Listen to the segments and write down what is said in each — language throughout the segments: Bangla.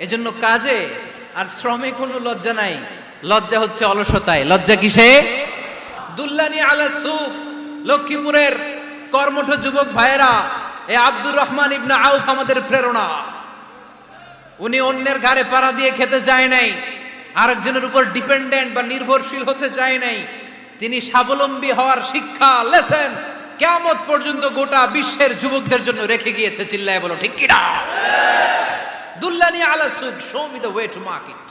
এজন্য কাজে আর শ্রমে কোনো লজ্জা নাই। লজ্জা হচ্ছে অলসতায়। লজ্জা কিসে? দুল্লানি আলা সুক লক্ষ্মীপুরের কর্মঠ যুবক ভাইয়েরা, এ আব্দুর রহমান ইবনে আউফ আমাদের প্রেরণা। উনি অন্যের ঘাড়ে পাড়া দিয়ে খেতে চায় নাই, আরেকজনের উপর ডিপেন্ডেন্ট বা নির্ভরশীল হতে চায় নাই। তিনি স্বাবলম্বী হওয়ার শিক্ষা, লেসেন কেমত পর্যন্ত গোটা বিশ্বের যুবকদের জন্য রেখে গিয়েছে, চিল্লায় বলো, ঠিক কিনা? দুল্লানি আলা সুক show me the way to market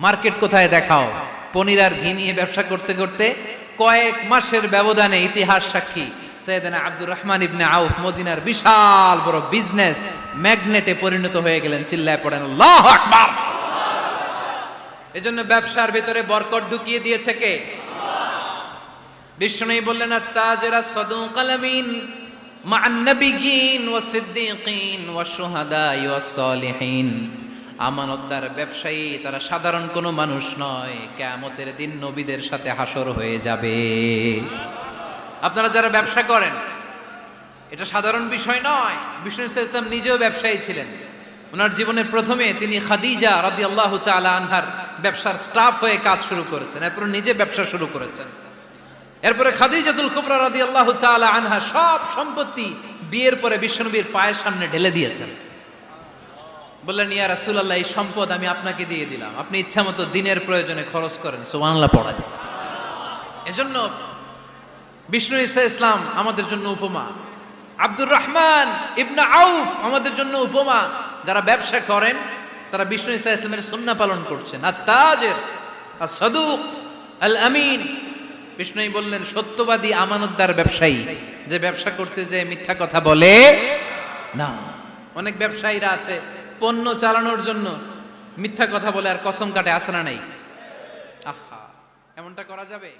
market কোথায় দেখাও? পনির আর ঘি নিয়ে ব্যবসা করতে করতে কয়েক মাসের ব্যবধানে ইতিহাস সাক্ষী। সৈয়দনা আব্দুর রহমান ইবনে আউফ মদিনার বিশাল বড় বিজনেস ম্যাগনেটে পরিণত হয়ে গেলেন, চিল্লায় পড়েন, আল্লাহ আকবার! এজন্য ব্যবসার ভিতরে বরকত ঢুকিয়ে দিয়েছে কে? বিষ্ণু বললেন তাজেরা সদুক আলামিন مع النبيين والصديقين والشهداء والصالحين আমানতদার ব্যবসায়ী তারা সাধারণ কোনো মানুষ নয় কেয়ামতের দিন নবীদের সাথে হাসর হয়ে যাবে আপনারা যারা ব্যবসা করেন এটা সাধারণ বিষয় নয় বিষ্ণু ইসলাম নিজেও ব্যবসায়ী ছিলেন ওনার জীবনের প্রথমে তিনি খাদিজা রাদি আল্লাহ আনহার ব্যবসার স্টাফ হয়ে কাজ শুরু করেছেন এরপর নিজে ব্যবসা শুরু করেছেন এরপরে খাদিজাতুল কুবরা রাদি আল্লাহ আনহা সব সম্পত্তি বিয়ের পরে বিশ্বনবীর পায়ের সামনে ঢেলে দিয়েছেন। বললেন, ইয়া রাসূলুল্লাহ, এই সম্পদ আমি আপনাকে দিয়ে দিলাম। আপনি ইচ্ছা মতো দিনের প্রয়োজনে খরচ করেন। সুবহানাল্লাহ পড়ান এজন্য বিষ্ণু ইসা ইসলাম আমাদের জন্য উপমা। আব্দুর রহমান ইবনা আউফ আমাদের জন্য উপমা। যারা ব্যবসা করেন, তারা বিষ্ণু ইসা ইসলামের সুন্না পালন করছেন। আর তাজের আর সদুক আল আমিন বিষ্ণুই বললেন, সত্যবাদী আমানতদার ব্যবসায়ী, যে ব্যবসা করতে যে মিথ্যা কথা বলে, না। অনেক ব্যবসায়ীরা আছে, পণ্য চালানোর জন্য মিথ্যা কথা বলে আর কসম কাটে আসে না নাই। আহা, এমনটা করা যাবে?